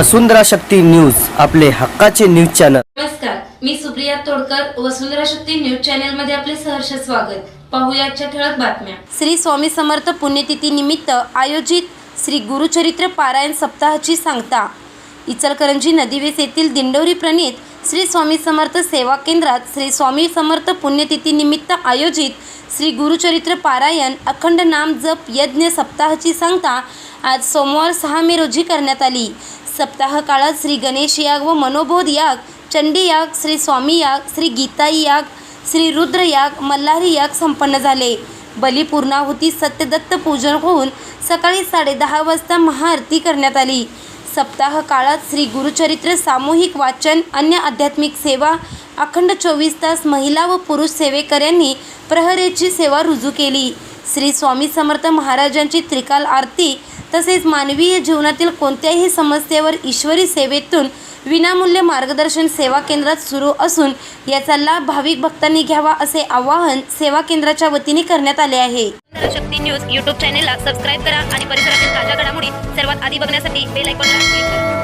वसुंधरा Shakti news आपले हक्काचे news channel. नमस्कार मी सुप्रिया तोडकर वसुंधरा शक्ती न्यूज चॅनलमध्ये आपले सहर्ष स्वागत. पाहूया आजच्या ठळक बातम्या. श्री स्वामी समर्थ पुण्यतिथी निमित्त आयोजित श्री गुरुचरित्र पारायण सप्ताहाची सांगता. इचलकरंजी नदीवेस येथील दिंडोरी प्रणित श्री स्वामी समर्थ सेवा केंद्रात श्री स्वामी समर्थ पुण्यतिथी निमित्त आयोजित श्री गुरुचरित्र पारायण अखंड नाम जप यज्ञ सप्ताहाची सांगता आज सोमवार सहा मे रोजी करण्यात आली. सप्ताह काळात श्री गणेश याग व मनोबोध याग चंडी याग श्री स्वामी याग श्री गीताई याग श्री रुद्र याग मल्हारी याग संपन्न झाले. बलिपूर्णाहुती सत्यदत्त पूजन होऊन सकाळी साडेदहा वाजता महाआरती करण्यात आली. सप्ताह काळात श्री गुरुचरित्र सामूहिक वाचन अन्य आध्यात्मिक सेवा अखंड चोवीस तास महिला व पुरुष सेवेकऱ्यांनी प्रहरेची सेवा रुजू केली. श्री स्वामी समर्थ महाराजांची त्रिकाल आरती तसेच मानवीय जीवनातील कोणत्याही समस्येवर ईश्वरी सेवेतून विनामूल्य मार्गदर्शन सेवा केंद्रात सुरू असून याचा लाभ भाविक भक्तांनी घ्यावा असे आवाहन सेवा केंद्राच्या वतीने करण्यात आले आहे. शक्ती न्यूज यूट्यूब चॅनेलला सबस्क्राईब करा आणि परिसरातील ताज्या घडामोडी सर्वात आधी बघण्यासाठी बेल आयकॉनला क्लिक करा.